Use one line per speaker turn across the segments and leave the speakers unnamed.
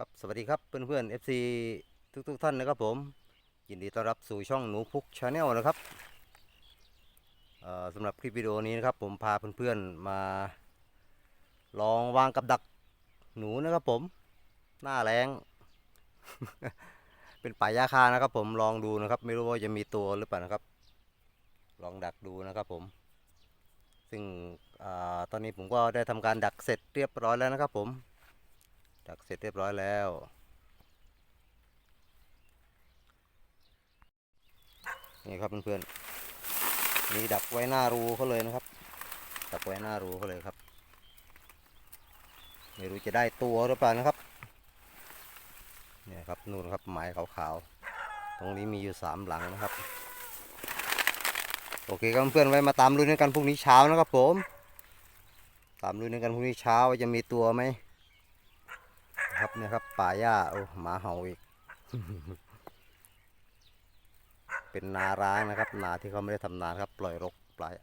ครับสวัสดีครับเพื่อนเพื่อนๆ FC ทุกทุกๆท่านนะครับผม ยินดีต้อนรับสู่ช่องหนูพุกชาแนลนะครับสำหรับคลิปวิดีโอนี้นะครับ ผมพาเพื่อนๆมาลองวางกับดักหนูนะครับผม หน้าแรงเป็นป่ายาคานะครับ ผมลองดูนะครับ ไม่รู้ว่าจะมีตัวหรือเปล่านะครับ ลองดักดูนะครับผม ซึ่งอตอนนี้ผมก็ได้ทำการดักเสร็จเรียบร้อยแล้วนะครับผม ดักเสร็จเรียบร้อยแล้ว นี่ครับเพื่อนๆนี่ดักไว้หน้ารูเขาเลยนะครับ ดักไว้หน้ารูเขาเลยครับ ไม่รู้จะได้ตัวหรือเปล่านะครับ เนี่ยครับนู่นครับหมายขาวๆ ตรงนี้มีอยู่สามหลังนะครับ โอเคครับเพื่อนๆไว้มาตามลุ้นกันพรุ่งนี้เช้านะครับผม ตามลุ้นกันพรุ่งนี้เช้าว่าจะมีตัวไหม ครับเนี่ยครับป่าหญ้าโอ้หมาเห่าอีก เป็นนาร้างนะครับ นาที่เขาไม่ได้ทำนาครับ ปล่อยรกปล่อย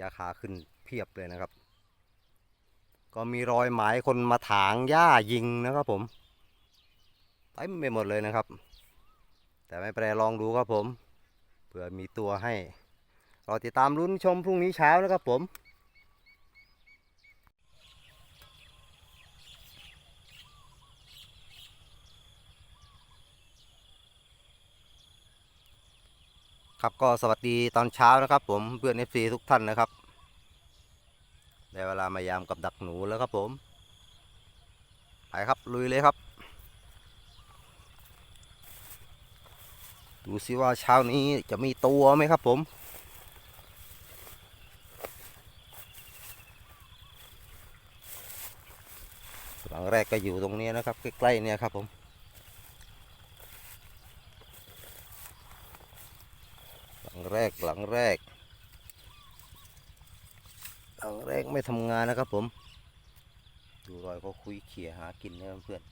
ยาคาขึ้นเพียบเลยนะครับ ก็มีรอยหมายคนมาถางหญ้ายิงนะครับผมเต็มไปหมดเลยนะครับ แต่ไม่เป็นไรลองดูครับผมเผื่อมีตัวให้รอติดตามลุ้นชมพรุ่งนี้เช้านะครับผม ครับก็สวัสดีตอนเช้านะครับ ผมเพื่อน FC ทุกท่านนะครับได้เวลามายามกับดักหนูแล้วครับผมไปครับลุยเลยครับ ดูสิว่าเช้านี้จะมีตัวไหมครับผมหลังแรกก็อยู่ตรงนี้นะครับใกล้ๆเนี่ยครับผม หลั งแรกหลังแรก หลังแรกไม่ทำงานนะครับผม ดูรอยเขาคุยเขี่ยหากินนะเพื่อน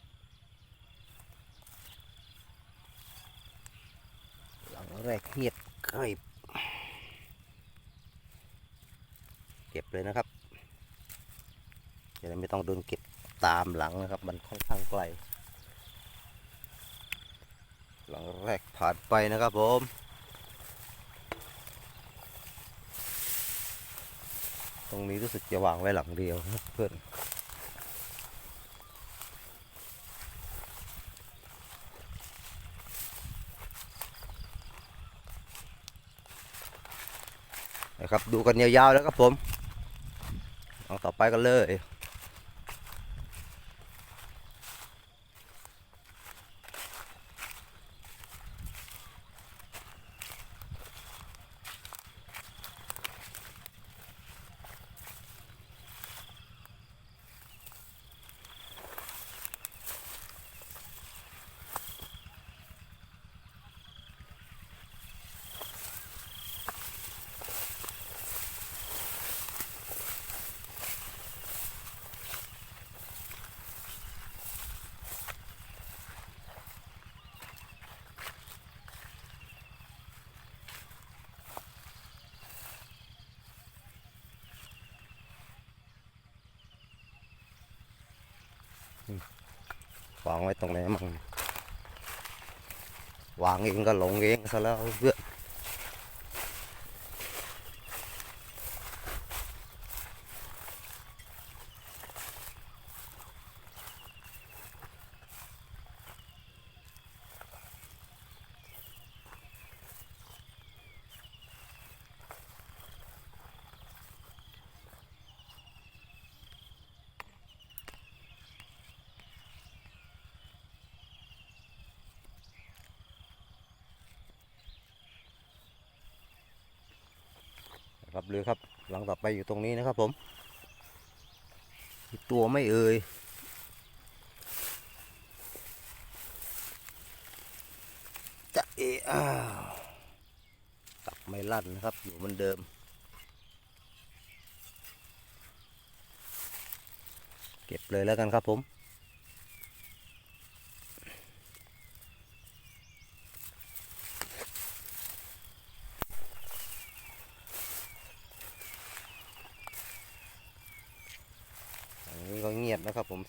หลังแรกเงียบเก็บเก็บเลยนะครับจะได้ไม่ต้องโดนเก็บตามหลังนะครับ มันค่อนข้างไกล หลังแรกผ่านไปนะครับผม ตรงนี้รู้สึกจะวางไว้หลังเดียวนะเพื่อนนะครับดูกันยาวๆแล้วครับผม เอาต่อไปกันเลย วางไว้ตรงไหนมั่งวางเองก็หลงเองซะแล้วเพื่อ ครับเลยครับ หลังต่อไปอยู่ตรงนี้นะครับผมตัวไม่เอ่ยจะเออ้าวกลับไม่ลั่นนะครับ อยู่เหมือนเดิม เก็บเลยแล้วกันครับผม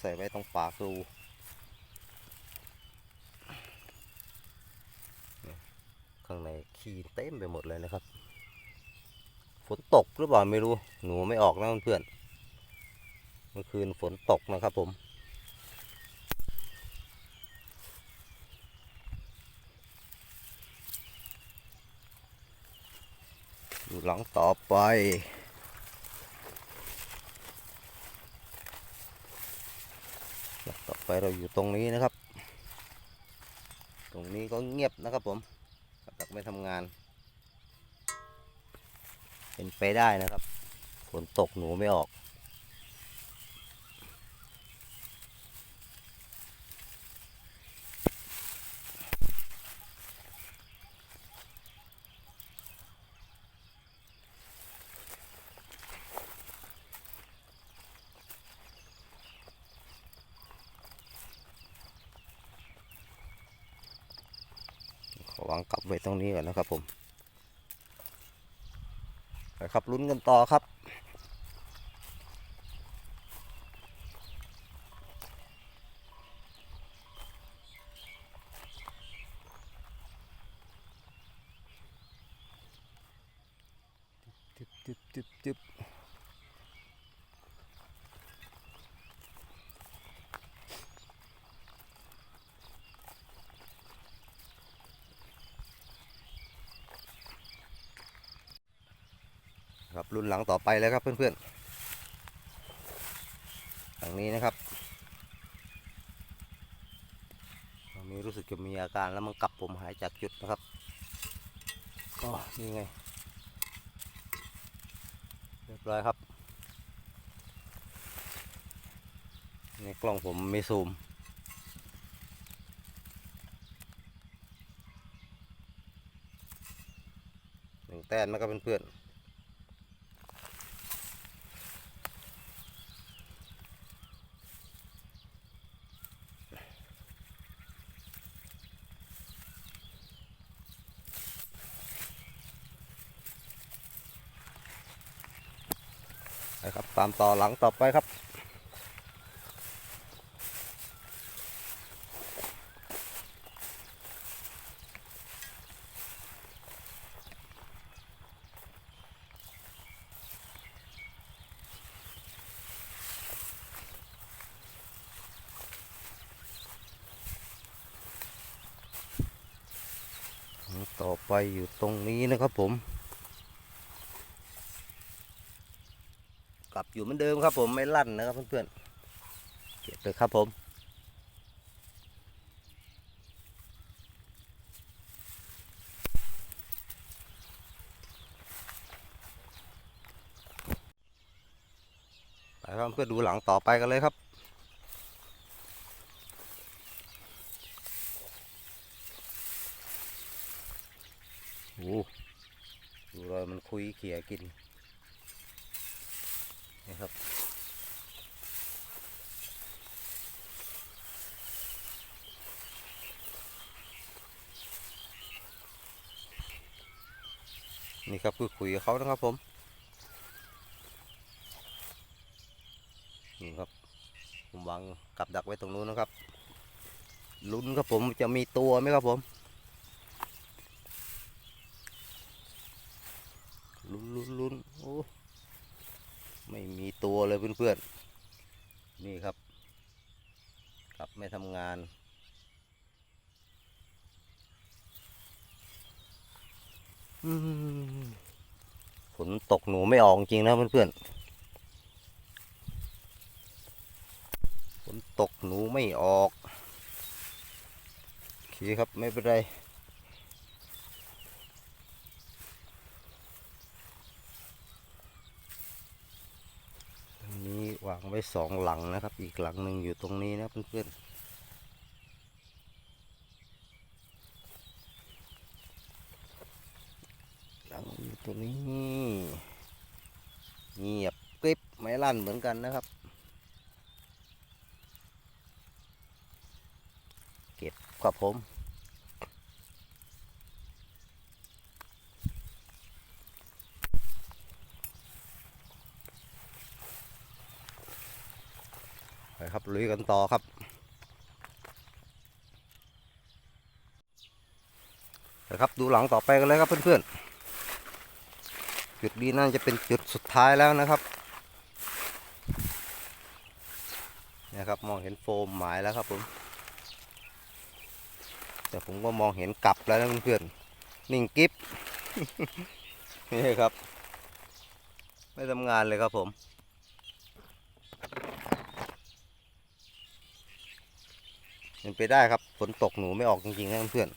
ใส่ไว้ตรงฝากรูข้างในขี้เต็มไปหมดเลยนะครับ ฝนตกหรือเปล่าไม่รู้ หนูไม่ออกนะเพื่อนเมื่อคืนฝนตกนะครับผมหลังต่อไป ไปเราอยู่ตรงนี้นะครับ ตรงนี้ก็เงียบนะครับผมตักไม่ทำงาน เป็นไปได้นะครับฝนตกหนูไม่ออก วางกลับไว้ตรงนี้ก่อนนะครับผมไปครับลุ้นกันต่อครับ จึบจึบจึบจึบค รับรุ่นหลังต่อไปเลยครับเพื่อนๆหลังนี้นะครับตอนนี้รู้สึกจะมีอาการแล้วมันกลับผมหายจากจุดนะครับก็นี่ไงเรียบร้อยครับในกล้องผมไม่ซูมหนึ่งแต้มนะครับเพื่อนๆ ไปครับ ตามต่อหลังต่อไปครับ ต่อไปอยู่ตรงนี้นะครับผม กลับ อยู่เหมือนเดิมครับผมไม่ลั่นนะครับเพื่อนๆเก็บเลยครับผมไปครับเพื่อดูหลังต่อไปกันเลยครับ โอ้ดูรอยมันคุยเขี่ยกิน นี่ครับนี่ครับคือคุยกับเขานะครับผม นี่ครับ ผมวางกับดักไว้ตรงนู้นนะครับ ลุ้นครับผมจะมีตัวไหมครับผมลุ้นลุ้นลุ้นโอ้ ไม่มีตัวเลยเพื่อนๆ นี่ครับกลับไม่ทำงาน ฝนตกหนูไม่ออกจริงนะเพื่อนๆ ฝนตกหนูไม่ออกโอเคครับไม่เป็นไร นี้วางไว้สองหลังนะครับ อีกหลังหนึ่งอยู่ตรงนี้นะเพื่อนๆหลังอยู่ตรงนี้เงียบกริบไม่ลั่นเหมือนกันนะครับ เก็บครับผม ครับลุยกันต่อครับ นะครับดูหลังต่อไปกันเลยครับเพื่อนๆ จุดนี้น่าจะเป็นจุดสุดท้ายแล้วนะครับนะครับมองเห็นโฟมหมายแล้วครับผม แต่ผมก็มองเห็นกลับแล้วนะเพื่อนๆนิ่งกิฟนี่ครับ ไม่ทำงานเลยครับผม เป็นไปได้ครับฝนตกหนูไม่ออกจริงๆนะเพื่อน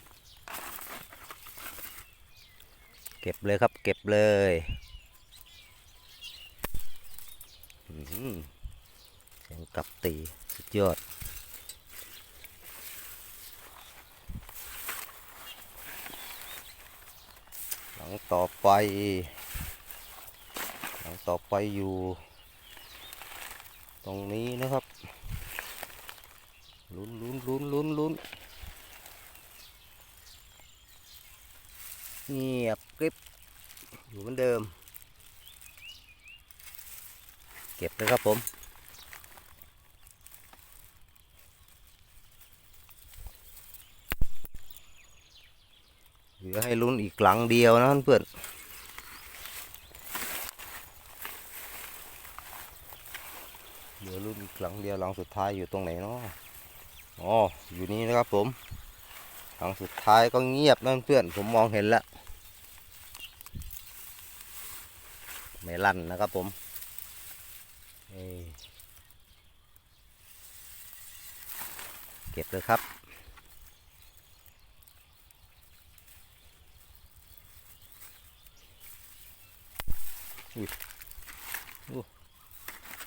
เก็บเลยครับ เก็บเลยอื้อหือเสียงกับตีสุดยอดหลังต่อไป หลังต่อไปอยู่ ตรงนี้นะครับ ลุ้นลุ้นลุ้นลุ้นลุ้นเงียบกริบอยู่เหมือนเดิม เก็บเลยครับผมเหลือให้ลุ้นอีกหลังเดียวนะเพื่อนเหลือลุ้นอีกหลังเดียวหลังสุดท้ายอยู่ตรงไหนเนาะ อ๋ออยู่นี่นะครับผมหลังสุดท้ายก็เงียบนะเพื่อนผมมองเห็นแล้วไม่ลั่นนะครับผมเเก็บเลยครับ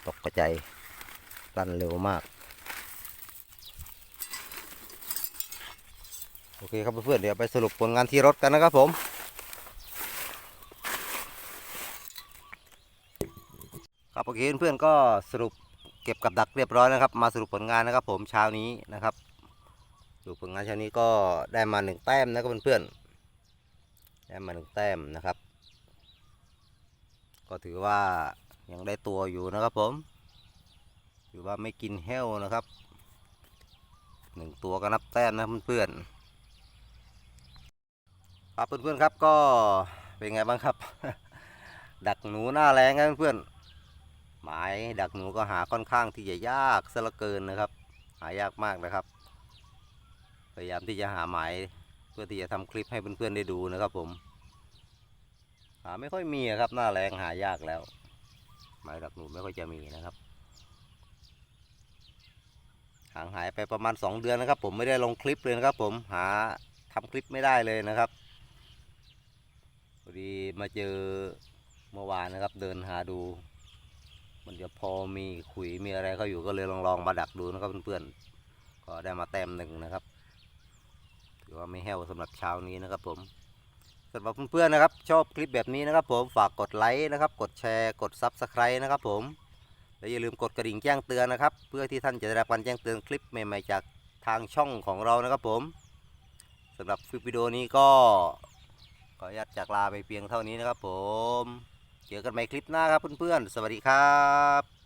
ตกกระจายลั่นเร็วมาก โอเคครับเพื่อนเดี๋ยวไปสรุปผลงานที่รถกันนะครับผมครับโอเคเพื่อนๆก็สรุปเก็บกับดักเรียบร้อยนะครับ มาสรุปผลงานนะครับ ผมเช้านี้นะครับสรุปผลงานเช้านี้ก็ได้มาหนึ่งแต้มนะครับเพื่อนๆได้มาหนึ่งแต้มนะครับ ก็ถือว่ายังได้ตัวอยู่นะครับผมถือว่าไม่กินแห้วนะครับหนึ่งตัวก็นับแต้มนะเพื่อนๆ ครับเพื่อนๆครับก็เป็นไงบ้างครับ ดักหนูหน้าแรงครับเพื่อนๆหมายดักหนูก็หาค่อนข้างที่จะยากซะเหลือเกินนะครับ หายากมากนะครับพยายามที่จะหาหมายเพื่อที่จะทำคลิปให้เพื่อนๆได้ดูนะครับ ผม หาไม่ค่อยมีครับ หน้าแรงหายากแล้ว หมายดักหนูไม่ค่อยจะมีนะครับห่างหายไปประมาณ 2 เดือนนะครับ ผมไม่ได้ลงคลิปเลยนะครับ ผมหาทำคลิปไม่ได้เลยนะครับ พอดีมาเจอเมื่อวานนะครับ เดินหาดู มันจะพอมีขุยมีอะไรเขาอยู่ก็เลยลองลองมาดักดูนะครับเพื่อนๆก็ได้มาแต้มหนึ่งนะครับถือว่าไม่แห้วสำหรับเช้านี้นะครับ ผมสำหรับเพื่อนๆนะครับ ชอบคลิปแบบนี้นะครับ ผมฝากกดไลค์นะครับ กดแชร์กด Subscribe นะครับ ผมและอย่าลืมกดกระดิ่งแจ้งเตือนนะครับ เพื่อที่ท่านจะได้รับการแจ้งเตือนคลิปใหม่ๆจากทางช่องของเรานะครับ ผมสำหรับคลิปวิดีโอนี้ก็ ออนุญาตจากลาไปเพียงเท่านี้นะครับผม เจอกันใหม่คลิปหน้าครับเพื่อนๆ สวัสดีครับ